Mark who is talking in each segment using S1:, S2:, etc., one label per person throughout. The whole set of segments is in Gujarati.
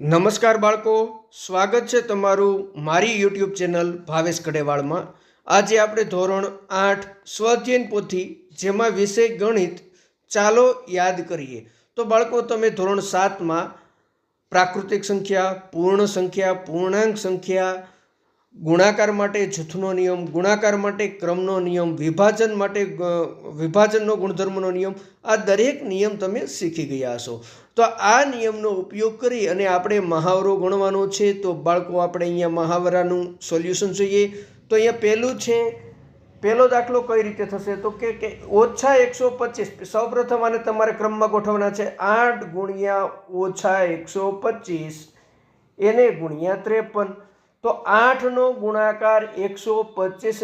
S1: નમસ્કાર બાળકો, સ્વાગત છે તમારું મારી યુટ્યુબ ચેનલ ભાવેશ કડેવાળમાં. આજે આપણે ધોરણ આઠ સ્વાધ્યાયન પોથી જેમાં વિષય ગણિત ચાલો યાદ કરીએ. તો બાળકો, તમે ધોરણ સાતમાં પ્રાકૃતિક સંખ્યા, પૂર્ણ સંખ્યા, પૂર્ણાંક સંખ્યા ગુણાકાર માટે જૂથનો નિયમ, ગુણાકાર માટે ક્રમનો નિયમ, વિભાજન માટે વિભાજનનો ગુણધર્મનો નિયમ, આ દરેક નિયમ તમે શીખી ગયા હશો. તો આ નિયમનો ઉપયોગ કરી અને આપણે મહાવરો ગણવાનો છે, તો બાળકો આપણે અહીંયા મહાવરાનું સોલ્યુશન જોઈએ. તો અહીંયા પહેલું છે, પહેલો દાખલો કઈ રીતે થશે? તો કે ઓછા એકસો પચીસ, સૌપ્રથમ આને તમારે ક્રમમાં ગોઠવવાના છે. આઠ ગુણ્યા ઓછા એકસો પચીસ એને ગુણ્યા ત્રેપન. તો આઠનો ગુણાકાર એકસો પચીસ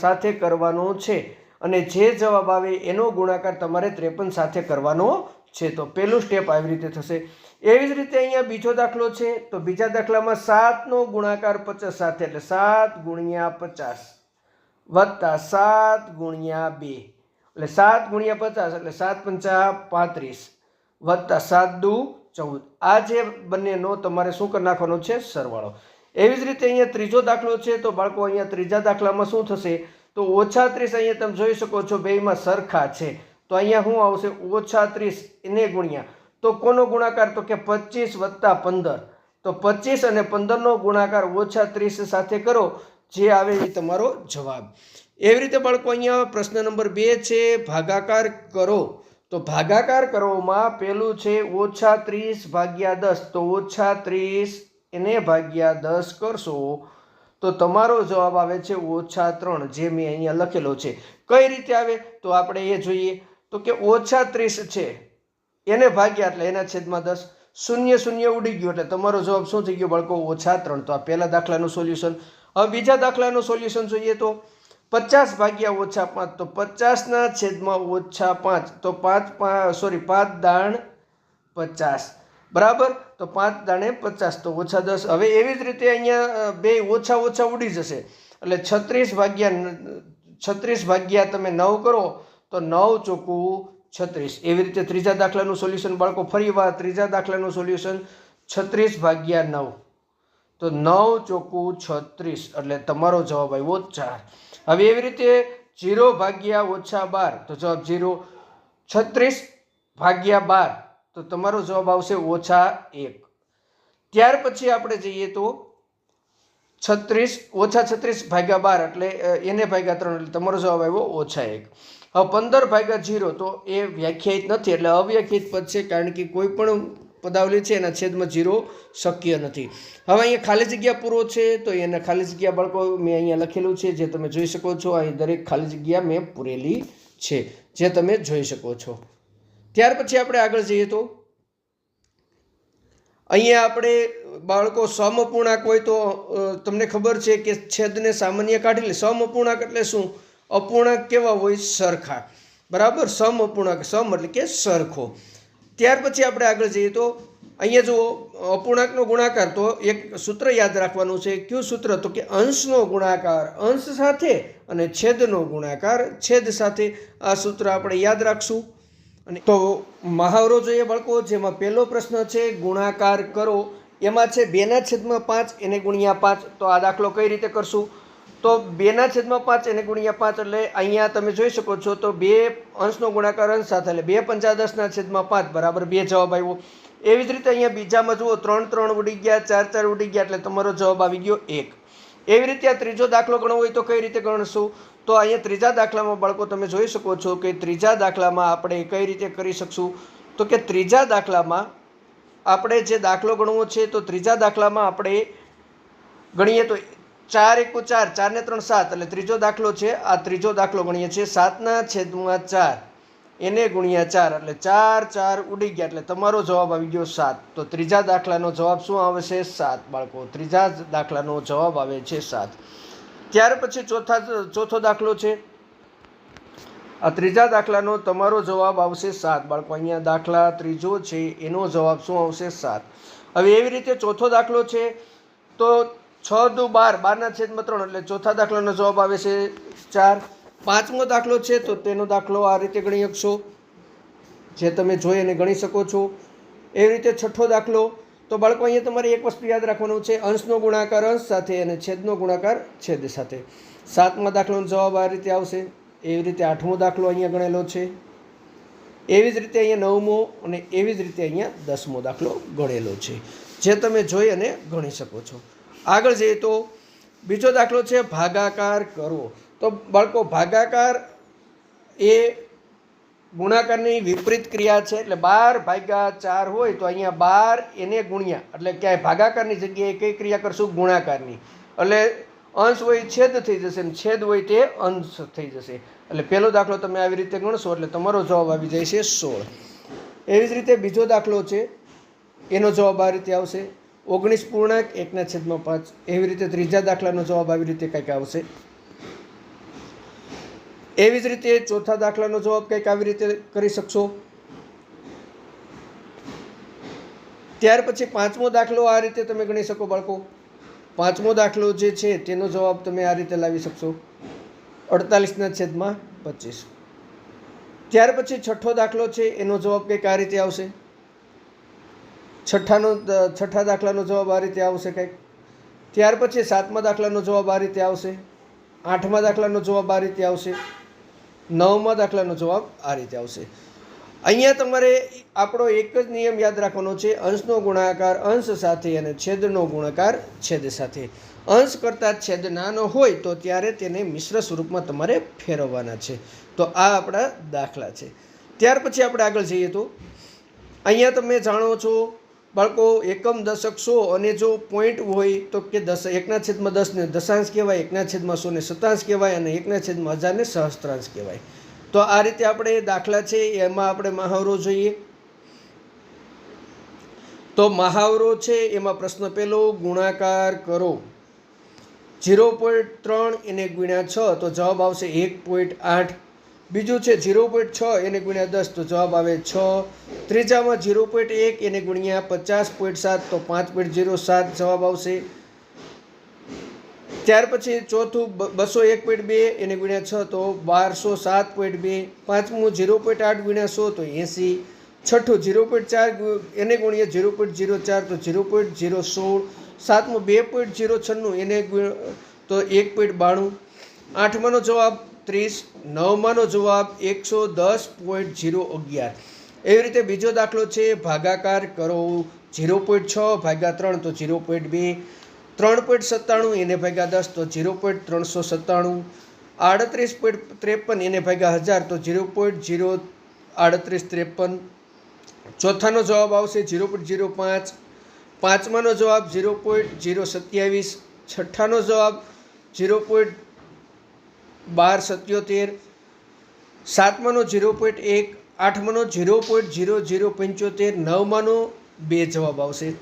S1: સાથે કરવાનો છે. અને જે જવાબ આવે એનો ગુણાકાર તમારે ત્રેપન સાથે કરવાનો છે. તો પહેલું સ્ટેપ આવી રીતે થશે. એવી જ રીતે અહીંયા બીજો દાખલો છે. તો બીજા દાખલામાં સાતનો ગુણાકાર પચાસ સાથે, એટલે સાત ગુણ્યા પચાસ વત્તા સાત ગુણ્યા બે. એટલે સાત ગુણ્યા પચાસ, એટલે સાત પંચા પાંત્રીસ વત્તા સાત દુ ચૌદ. આ જે બંનેનો તમારે શું કરી નાખવાનો છે? સરવાળો. એવી જ રીતે અહીંયા ત્રીજો દાખલો છે, તો બાળકો અહીંયા ત્રીજા દાખલામાં શું થશે? તો ઓછા ત્રીસ અહીંયા તમે જોઈ શકો છો બેમાં સરખા છે. તો અહીંયા શું આવશે? ઓછા ત્રીસ એને ગુણ્યા. તો કોનો ગુણાકાર? તો કે પચીસ વત્તા પંદર. તો પચીસ અને પંદરનો ગુણાકાર ઓછા ત્રીસ સાથે કરો, જે આવે એ તમારો જવાબ. એવી રીતે બાળકો અહીંયા પ્રશ્ન નંબર બે છે, ભાગાકાર કરો. તો ભાગાકાર કરવામાં પેલું છે, ઓછા ત્રીસ ભાગ્યા દસ. તો ઓછા ત્રીસ એને ભાગ્યા દસ કરશો, તો તમારો જવાબ આવે છે ઓછા ત્રણ, જે મેં અહીંયા લખેલો છે. કઈ રીતે આવે? તો આપણે એ જોઈએ. તો કે ઓછા ત્રીસ છે. એને ભાગ્યા એટલે એના છેદમાં દસ. શૂન્ય શૂન્ય ઉડી ગયો એટલે તમારો જવાબ શું થઈ ગયો બાળકો? ઓછા ત્રણ. તો આ પહેલા દાખલાનું સોલ્યુશન. હવે બીજા દાખલાનું સોલ્યુશન જોઈએ તો પચાસ ભાગ્યા ઓછા પાંચ. તો પચાસના છેદમાં ઓછા પાંચ. તો પાંચ સોરી પાંચ દાણ પચાસ. બરાબર? તો પાંચ દાણે પચાસ, તો ઓછા દસ. હવે એવી જ રીતે અહીંયા બે ઓછા ઓછા ઉડી જશે. એટલે છત્રીસ ભાગ્યા છત્રીસ ભાગ્યા તમે નવ કરો, તો નવ ચોખ્ખું છત્રીસ. એવી રીતે ત્રીજા દાખલાનું સોલ્યુશન બાળકો ફરી વાર, ત્રીજા દાખલાનું સોલ્યુશન છત્રીસ ભાગ્યા નવ. તો નવ ચોખ્ખું છત્રીસ. એટલે તમારો જવાબ આવ્યો ચાર. હવે એવી રીતે જીરો ભાગ્યા ઓછા બાર. તો જવાબ જીરો. છત્રીસ ભાગ્યા બાર. તો તમારો જવાબ આવશે ઓછા એક. ત્યાર પછી આપણે જઈએ તો છત્રીસ, ઓછા છત્રીસ ભાગ્યા બાર એટલે એને ભાગ્યા ત્રણ એટલે તમારો જવાબ આવ્યો ઓછા એક. હવે પંદર ભાગ્યા જીરો તો એ વ્યાખ્યાયિત નથી એટલે અવ્યાખ્યાયિત પદ છે કારણ કે કોઈ પણ પદાવલી છે એના છેદમાં જીરો શક્ય નથી. હવે અહીંયા ખાલી જગ્યા પૂરો છે તો એને ખાલી જગ્યા બાળકો મેં અહીંયા લખેલું છે જે તમે જોઈ શકો છો. અહીં દરેક ખાલી જગ્યા મેં પૂરેલી છે જે તમે જોઈ શકો છો. ત્યાર પછી આપણે આગળ જઈએ તો. અહીંયા આપણે બાળકો સમઅપૂર્ણાંક હોય તો તમને ખબર છે કે છેદને સામાન્ય કાઢી લે. સમઅપૂર્ણાંક એટલે શું? અપૂર્ણાંક કેવા હોય? સરખા. બરાબર? સમઅપૂર્ણાંક સમ એટલે કે સરખો. ત્યાર પછી આપણે આગળ જઈએ તો, અહીંયા જુઓ, અપૂર્ણાંકનો ગુણાકાર તો એક સૂત્ર યાદ રાખવાનું છે. કયું સૂત્ર? તો કે અંશનો ગુણાકાર. અંશ સાથે અને છેદનો ગુણાકાર. છેદ સાથે આ સૂત્ર આપણે યાદ રાખશું. અને તો મહાવરો જોઈએ બાળકો, જેમાં પહેલો પ્રશ્ન છે, ગુણાકાર કરો. એમાં છે બેના છેદમાં પાંચ, એને ગુણ્યા પાંચ. તો આ દાખલો કઈ રીતે કરશું? તો બેના છેદમાં પાંચ, એને ગુણ્યા પાંચ, એટલે અહીંયા તમે જોઈ શકો છો, તો બે અંશનો ગુણાકાર અંશ સાથે, એટલે બે પંચા દસના છેદમાં પાંચ, બરાબર બે જવાબ આવ્યો. એવી જ રીતે અહીંયા બીજામાં જુઓ, ત્રણ ત્રણ ઉડી ગયા, ચાર ચાર ઉડી ગયા, એટલે તમારો જવાબ આવી ગયો એક. એવી રીતે આ ત્રીજો દાખલો ગણવો હોય તો કઈ રીતે ગણશું? તો અહીંયા ત્રીજા દાખલામાં બાળકો તમે જોઈ શકો છો કે ત્રીજા દાખલામાં આપણે કઈ રીતે કરી શકશું? તો કે ત્રીજા દાખલામાં આપણે જે દાખલો ગણવો છે તો ત્રીજા દાખલામાં આપણે ગણીએ તો ચાર એકુ ચાર, ચારને ત્રણ સાત, એટલે ત્રીજો દાખલો છે, આ ત્રીજો દાખલો ગણીએ છીએ સાતના છેદમાં ચાર. એને ગુણ્યા ચાર, એટલે ચાર ચાર ઉડી ગયા. એટલે તમારો જવાબ આવી ગયો સાત. તો ત્રીજા દાખલાનો જવાબ શું આવશે સાત, બાળકો. ત્રીજા દાખલાનો જવાબ આવે છે સાત. ત્યાર પછી ચોથા ચોથો દાખલો છે. આ ત્રીજા દાખલાનો તમારો જવાબ આવશે સાત. બાળકો, અહીંયા દાખલા ત્રીજો છે. એનો જવાબ શું આવશે સાત. હવે એવી રીતે ચોથો દાખલો છે. તો છ દુ બાર, બારના છેદમાં ત્રણ, એટલે ચોથા દાખલાનો જવાબ આવે છે ચાર. પાંચમો દાખલો છે, તો તેનો દાખલો આ રીતે ગણી શકશો. જે તમે જોઈ અને ગણી શકો છો. એવી રીતે છઠ્ઠો દાખલો, તો બાળકો, અહીંયા તમારે એક વસ્તુ યાદ રાખવાનું છે. અંશનો ગુણાકાર અંશ સાથે અને છેદનો ગુણાકાર છેદ સાથે. સાતમા દાખલોનો જવાબ આ રીતે આવશે. એવી રીતે આઠમો દાખલો અહીંયા ગણેલો છે. એવી જ રીતે અહીંયા નવમો અને એવી જ રીતે અહીંયા દસમો દાખલો ગણેલો છે. જે તમે જોઈ અને ગણી શકો છો. આગળ જઈએ તો બીજો દાખલો છે, ભાગાકાર કરવો. તો બાળકો, ભાગાકાર એ ગુણાકારની વિપરીત ક્રિયા છે. એટલે બાર ભાગ્યા ચાર હોય તો અહીંયા બાર એને ગુણ્યા. એટલે ક્યાંય ભાગાકારની જગ્યાએ કઈ ક્રિયા કરશું? ગુણાકારની. એટલે અંશ હોય છેદ થઈ જશે અને છેદ હોય તે અંશ થઈ જશે. એટલે પહેલો દાખલો તમે આવી રીતે ગણશો, એટલે તમારો જવાબ આવી જાય છે સોળ. એવી જ રીતે બીજો દાખલો છે. એનો જવાબ આ રીતે આવશે. ઓગણીસ પૂર્ણાંક, એકના છેદમાં પાંચ. એવી રીતે ત્રીજા દાખલાનો જવાબ આવી રીતે કંઈક આવશે. એવી જ રીતે ચોથા દાખલાનો જવાબ કંઈક આવી રીતે કરી શકશો. ત્યાર પછી પાંચમો દાખલો આ રીતે તમે ગણી શકો બાળકો. પાંચમો દાખલો જે છે તેનો જવાબ તમે આ રીતે લાવી શકશો. અડતાલીસના છેદમાં પચીસ. ત્યાર પછી છઠ્ઠો દાખલો છે એનો જવાબ કંઈક આ રીતે આવશે. છઠ્ઠાનો છઠ્ઠા દાખલાનો જવાબ આ રીતે આવશે કંઈક. ત્યાર પછી સાતમા દાખલાનો જવાબ આ રીતે આવશે. આઠમા દાખલાનો જવાબ આ રીતે આવશે. નવમા દાખલાનો જવાબ આ રીતે આવશે. અહીંયા તમારે આપણો એક જ નિયમ યાદ રાખવાનો છે. અંશનો ગુણાકાર અંશ સાથે અને છેદનો ગુણાકાર છેદ સાથે. અંશ કરતાં છેદ નાનો હોય તો ત્યારે તેને મિશ્ર સ્વરૂપમાં તમારે ફેરવવાના છે. તો આ આપણા દાખલા છે. ત્યાર પછી આપણે આગળ જઈએ તો. અહીંયા તમે જાણો છો બાળકો, એકમ દશક સો અને જો પોઈન્ટ હોય તો કે દસ એકના છેદમાં દસને દશાંશ કહેવાય, એકના છેદમાં સોને સતાંશ કહેવાય અને એકના છેદમાં હજારને સહસ્ત્રાંશ કહેવાય. તો આ રીતે આપણે દાખલા છે, એમાં આપણે મહાવરો જોઈએ. તો મહાવરો છે, એમાં પ્રશ્ન પહેલો, ગુણાકાર કરો. ઝીરો પોઈન્ટ ત્રણ એને ગુણ્યા છ, તો જવાબ આવશે એક પોઈન્ટ આઠ. બીજું છે ઝીરો પોઈન્ટ છ, એને ગુણ્યા દસ, તો જવાબ આવે છ. ત્રીજામાં ઝીરો પોઈન્ટ એક, એને ગુણ્યા પચાસ પોઈન્ટ સાત, તો પાંચ પોઈન્ટ ઝીરો સાત જવાબ આવશે. ત્યાર પછી ચોથું બસો એક પોઈન્ટ બે, એને ગુણ્યા છ, તો બારસો સાત પોઈન્ટ બે. પાંચમું ઝીરો પોઈન્ટ આઠ ગુણ્યા સો, તો એંસી. છઠ્ઠું ઝીરો પોઈન્ટ ચાર એને ગુણ્યા ઝીરો પોઈન્ટ ઝીરો ચાર, તો ઝીરો પોઈન્ટ ઝીરો સોળ. સાતમું બે પોઈન્ટ ઝીરો છન્નું, એને તો એક પોઈન્ટ બાણું. આઠમાનો જવાબ ત્રીસ નવમાંનો જવાબ એકસો દસ પોઈન્ટ ઝીરો અગિયાર. એવી રીતે બીજો દાખલો છે, ભાગાકાર કરો ઝીરો પોઈન્ટ છ, ભાગ્યા ત્રણ તો ઝીરો પોઈન્ટ બે. ત્રણ પોઈન્ટ સત્તાણું, એને ભાગ્યા દસ તો ઝીરો પોઈન્ટ ત્રણસો સત્તાણું. આડત્રીસ પોઈન્ટ ત્રેપન, એને ભાગ્યા હજાર તો ઝીરો પોઈન્ટ ઝીરો આડત્રીસ ત્રેપન. ચોથાનો જવાબ આવશે ઝીરો પોઈન્ટ ઝીરો પાંચ. પાંચમાનો જવાબ ઝીરો પોઈન્ટ ઝીરો સત્યાવીસ. છઠ્ઠાનો જવાબ ઝીરો પોઈન્ટ બાર સત્યોતેર, સાતમાનો ઝીરો પોઈન્ટ એક, આઠમાનો ઝીરો પોઈન્ટ ઝીરો ઝીરો પંચોતેર, નવમાનો બે જવાબ આવશે.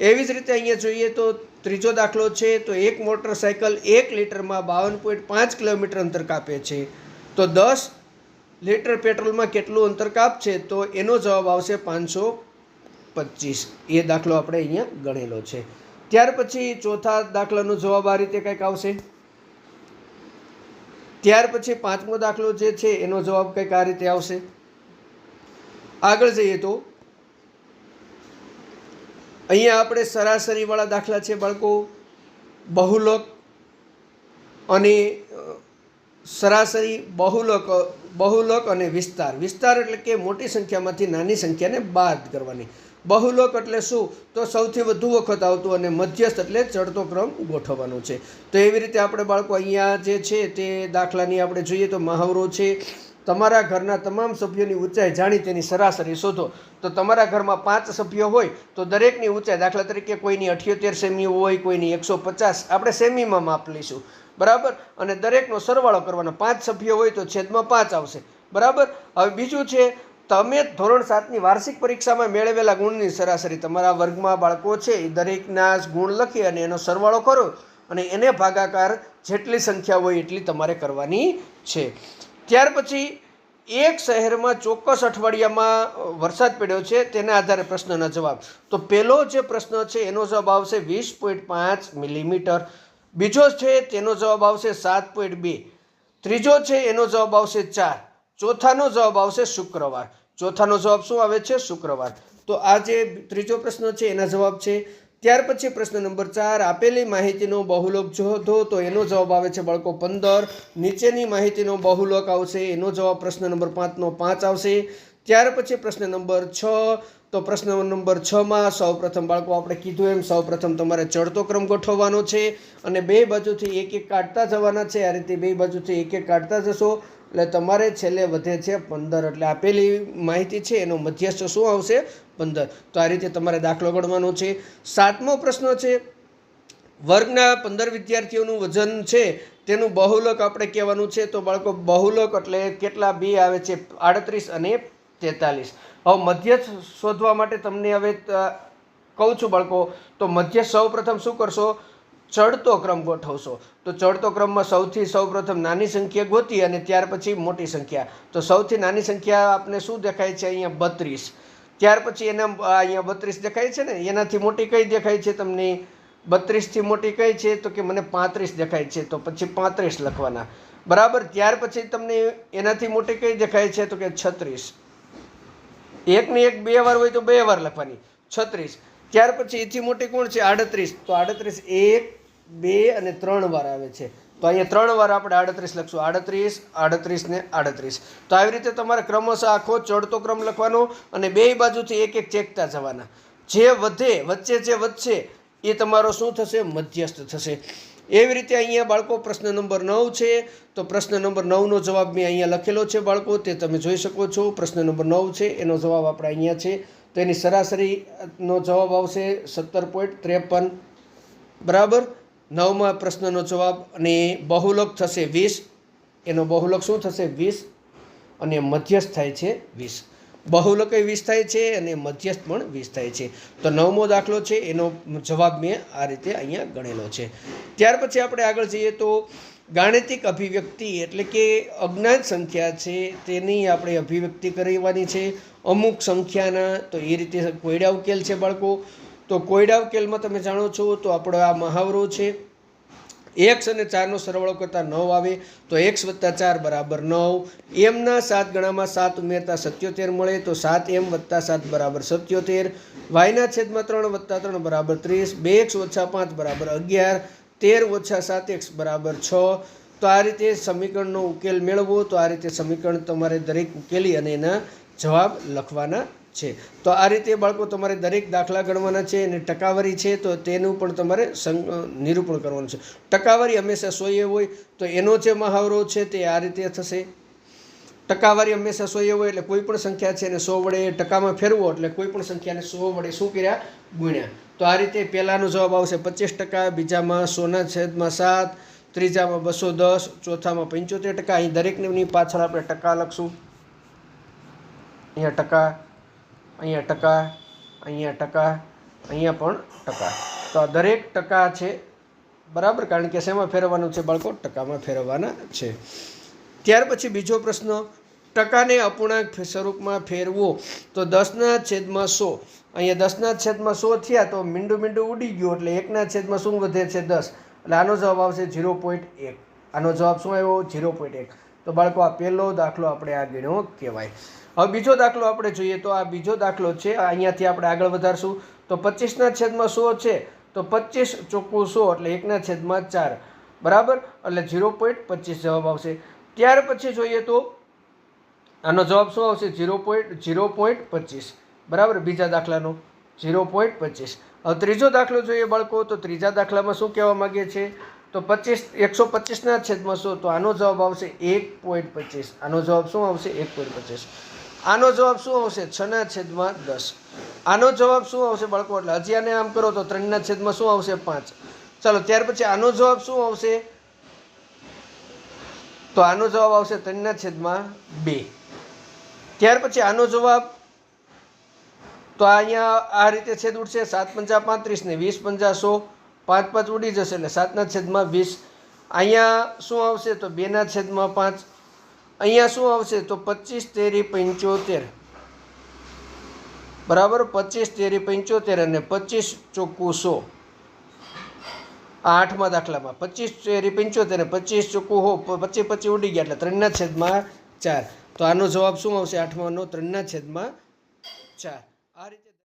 S1: એવી જ રીતે અહીંયા જોઈએ તો ત્રીજો દાખલો છે, તો એક મોટરસાયકલ એક લીટરમાં બાવન પોઈન્ટ પાંચ કિલોમીટર અંતર કાપે છે. તો દસ લીટર પેટ્રોલમાં કેટલું અંતર કાપશે? તો એનો જવાબ આવશે પાંચસો પચીસ. એ દાખલો આપણે અહીંયા ગણેલો છે. ત્યાર પછી ચોથા દાખલાનો જવાબ આ રીતે કંઈક આવશે. ત્યાર પછી પાંચમો દાખલો જે છે, એનો જવાબ કંઈક આ રીતે આવશે. આગળ જઈએ તો. અહીંયા આપણે સરાસરીવાળા દાખલા છે બાળકો. બહુલક અને સરાસરી બહુલક બહુલક અને વિસ્તાર. વિસ્તાર એટલે કે મોટી સંખ્યામાંથી નાની સંખ્યાને બાદ કરવાની. બહુલક એટલે શું? તો સૌથી વધુ વખત આવતું અને મધ્યસ્થ એટલે ચડતો ક્રમ ગોઠવવાનો છે. તો એવી રીતે આપણે બાળકો અહીંયા જે છે તે દાખલાની આપણે જોઈએ તો મહાવરો છે. તમારા ઘરના તમામ સભ્યોની ઊંચાઈ જાણી તેની સરાસરી શોધો. તો તમારા ઘરમાં પાંચ સભ્યો હોય તો દરેકની ઊંચાઈ દાખલા તરીકે કોઈની અઠ્યોતેર સેમી હોય, કોઈની એકસો પચાસ, આપણે સેમીમાં માપ લઈશું. બરાબર? અને દરેકનો સરવાળો કરવાનો પાંચ સભ્યો હોય તો છેદમાં પાંચ આવશે. બરાબર? હવે બીજું છે તમે ધોરણ સાતની વાર્ષિક પરીક્ષામાં મેળવેલા ગુણની સરાસરી તમારા વર્ગમાં બાળકો છે, એ દરેકના ગુણ લખી અને એનો સરવાળો કરો અને એને ભાગાકાર જેટલી સંખ્યા હોય એટલી તમારે કરવાની છે. ત્યાર પછી એક શહેરમાં ચોક્કસ અઠવાડિયામાં વરસાદ પડ્યો છે, તેના આધારે પ્રશ્નના જવાબ. તો પહેલો જે પ્રશ્ન છે, એનો જવાબ આવશે વીસ પોઈન્ટ પાંચ મિલીમીટર. બીજો છે, તેનો જવાબ આવશે સાત પોઈન્ટ બે. ત્રીજો છે, એનો જવાબ આવશે ચાર. ચોથાનો જવાબ આવશે શુક્રવાર. ચોથાનો જવાબ શું આવે છે? શુક્રવાર. તો આ જે ત્રીજો પ્રશ્ન છે, એના જવાબ છે, ત્યાર પછી પ્રશ્ન નંબર ચાર, આપેલી માહિતીનો બહુલોક જોધો તો એનો જવાબ આવે છે બાળકો પંદર. નીચેની માહિતીનો બહુલોક આવશે, એનો જવાબ પ્રશ્ન નંબર પાંચનો પાંચ આવશે. ત્યાર પછી પ્રશ્ન નંબર છ તો પ્રશ્ન નંબર છમાં સૌ પ્રથમ બાળકો, આપણે કીધું એમ સૌ પ્રથમ તમારે ચડતો ક્રમ ગોઠવવાનો છે અને બે બાજુથી એક એક કાઢતા જવાના છે. આ રીતે બે બાજુથી એક એક કાઢતા જશો. એટલે તમારે છેલ્લે વધે છે પંદર. એટલે આપેલી માહિતી છે, એનો મધ્યસ્થ શું આવશે? પંદર. તો આ રીતે તમારે દાખલો ગણવાનો છે. સાતમો પ્રશ્ન છે, વર્ગના પંદર વિદ્યાર્થીઓનું વજન છે, તેનું બહુલક આપણે કહેવાનું છે. તો બાળકો, બહુલક એટલે કેટલા? બે આવે છે, આડત્રીસ અને તેતાલીસ. હવે મધ્ય શોધવા માટે તમને હવે કહું છું બાળકો, તો મધ્ય સૌપ્રથમ શું કરશો? ચડતો ક્રમ ગોઠવશો. તો ચડતો ક્રમમાં સૌથી સૌપ્રથમ નાની સંખ્યા ગોતી અને ત્યાર પછી મોટી સંખ્યા. તો સૌથી નાની સંખ્યા આપને શું દેખાય છે? અહીંયા બત્રીસ. ત્યાર પછી એના અહીંયા બત્રીસ દેખાય છે ને? એનાથી મોટી કઈ દેખાય છે તમને? બત્રીસથી મોટી કઈ છે? તો કે મને પાંત્રીસ દેખાય છે. તો પછી પાંત્રીસ લખવાના. બરાબર? ત્યાર પછી તમને એનાથી મોટી કઈ દેખાય છે? તો કે છત્રીસ. એકની એક બે વાર હોય તો બે વાર લખવાની. છત્રીસ. ત્યાર પછી એથી મોટી કોણ છે? આડત્રીસ. તો આડત્રીસ એક, બે અને ત્રણ વાર આવે છે. તો અહીંયા ત્રણ વાર આપણે આડત્રીસ લખશું. આડત્રીસ આડત્રીસ ને આડત્રીસ. તો આવી રીતે તમારે ક્રમશઃ આખો ચડતો ક્રમ લખવાનો અને બે બાજુથી એક એક ચેકતા જવાના. જે વધે, વચ્ચે જે વધશે, એ તમારો શું થશે? મધ્યસ્થ થશે. એવી રીતે અહીંયા બાળકો પ્રશ્ન નંબર નવ છે. તો પ્રશ્ન નંબર નવનો જવાબ મેં અહીંયા લખેલો છે બાળકો, તે તમે જોઈ શકો છો. પ્રશ્ન નંબર નવ છે, એનો જવાબ આપણે અહીંયા છે. તો એની સરાસરીનો જવાબ આવશે સત્તર પોઈન્ટ ત્રેપન. બરાબર? નવમાં પ્રશ્નનો જવાબ અને બહુલક થશે વીસ. એનો બહુલક શું થશે? વીસ. અને મધ્યસ્થ થાય છે વીસ. બહુલક વીસ થાય છે અને મધ્યસ્થ પણ વીસ થાય છે. તો નવમો દાખલો છે, એનો જવાબ મેં આ રીતે અહીંયા ગણેલો છે. ત્યાર પછી આપણે આગળ જઈએ તો ગાણિતિક અભિવ્યક્તિ એટલે કે અજ્ઞાત સંખ્યા છે, તેની આપણે અભિવ્યક્તિ કરવાની છે. અમુક સંખ્યાના, તો એ રીતે કોયડા ઉકેલ છે બાળકો. તો કોયડા ઉકેલમાં તમે જાણો છો, તો આપણો આ મહાવરો છે. એક્સ અને ચારનો સરવાળો કરતાં નવ આવે તો એક્સ વત્તા ચાર બરાબર નવ. એમના સાત ગણામાં સાત ઉમેરતા સત્યોતેર મળે તો સાત એમ વત્તા સાત બરાબર સત્યોતેર. વાયના છેદમાં ત્રણ વત્તા ત્રણ બરાબર ત્રીસ. બે એક્સ ઓછા પાંચ બરાબર અગિયાર. તેર ઓછા સાત એક્સ બરાબર છ. તો આ રીતે સમીકરણનો ઉકેલ મેળવવો તો આ રીતે સમીકરણ તમારે દરેક ઉકેલી અને એના જવાબ લખવાના છે. તો આ રીતે બાળકો તમારે દરેક દાખલા ગણવાના છે અને ટકાવારી છે, તો તેનું પણ તમારે નિરૂપણ કરવાનું છે. ટકાવારી હંમેશા સોયે હોય, તો એનો જે મહાવરો છે તે આ રીતે થશે. ટકાવારી હંમેશા સોયે હોય એટલે કોઈ પણ સંખ્યા છે એને સો વડે ટકામાં ફેરવો એટલે કોઈ પણ સંખ્યાને સો વડે શું કર્યા? ગુણ્યા. તો આ રીતે પહેલાંનો જવાબ આવશે પચીસ ટકા, બીજામાં સોના છેદમાં સાત, ત્રીજામાં બસો દસ, ચોથામાં પંચોતેર ટકા. અહીં દરેકની પાછળ આપણે ટકા લખશું. અહીંયા ટકા અહીંયા ટકા અહીંયા ટકા, અહીંયા પણ ટકા. તો આ દરેક ટકા છે, બરાબર? કારણ કે શેમાં ફેરવવાનું છે બાળકો? ટકામાં ફેરવવાના છે. ત્યાર પછી બીજો પ્રશ્ન, ટકાને અપૂર્ણાંક સ્વરૂપમાં ફેરવો. તો દસના છેદમાં સો. અહીંયા દસના છેદમાં સો થયા તો મીંડું મીંડું ઉડી ગયું, એટલે એકના છેદમાં શું વધે છે? દસ. એટલે આનો જવાબ આવશે ઝીરો પોઈન્ટ એક. આનો જવાબ શું આવ્યો? ઝીરો પોઈન્ટ એક. તો બાળકો, આ પહેલો દાખલો આપણે આ ગણ્યો કહેવાય. હવે બીજો દાખલો આપણે જોઈએ તો આ બીજો દાખલો છે. અહીંયાથી આપણે આગળ વધારશું. તો પચીસના છેદમાં સો છે. તો પચીસ ચોખ્ખું સો એટલે એકના છેદમાં ચાર. બરાબર? એટલે ઝીરો પોઈન્ટ પચીસ જવાબ આવશે. ત્યાર પછી જોઈએ તો આનો જવાબ શું આવશે? ઝીરો પોઈન્ટ ઝીરો પોઈન્ટ પચીસ. બરાબર? બીજા દાખલાનો. ઝીરો પોઈન્ટ પચીસ. હવે ત્રીજો દાખલો જોઈએ બાળકો. તો ત્રીજા દાખલામાં શું કહેવા માગીએ છીએ તો પચીસ, એકસો પચીસના છેદમાં શું તો આનો જવાબ આવશે એક પોઈન્ટ પચીસ. આનો જવાબ શું આવશે? એક પોઈન્ટ પચીસ. આનો જવાબ શું આવશે? છના છેદમાં દસ. આનો જવાબ શું આવશે બાળકો? એટલે હજી આને આમ કરો તો ત્રણના છેદમાં શું આવશે? પાંચ. ચાલો, ત્યાર પછી આનો જવાબ શું આવશે? તો આનો જવાબ આવશે ત્રણના છેદમાં બે. ત્યાર પછી આનો જવાબ તો અહીંયા આ રીતે છેદ ઉડશે. સાત પંચા પાંત્રીસ ને વીસ પંચા સો. પાંચ પાંચ ઉડી જશે એટલે સાતના છેદમાં વીસ. અહીંયા શું આવશે? તો બેના છેદમાં પાંચ. અહીંયા શું આવશે? તો પચીસ તેરી પંચોતેર. બરાબર? પચીસ તેરી પંચોતેર અને પચીસ ચોખ્ખું સો. આ આઠમા દાખલામાં. પચીસ તેરી પંચોતેર અને પચીસ ચોખ્ખું હો પચીસ પચીસ ઉડી ગયા એટલે ત્રણના છેદમાં ચાર. તો આનો જવાબ શું આવશે? આઠમાનો ત્રણના છેદમાં ચાર. આ રીતે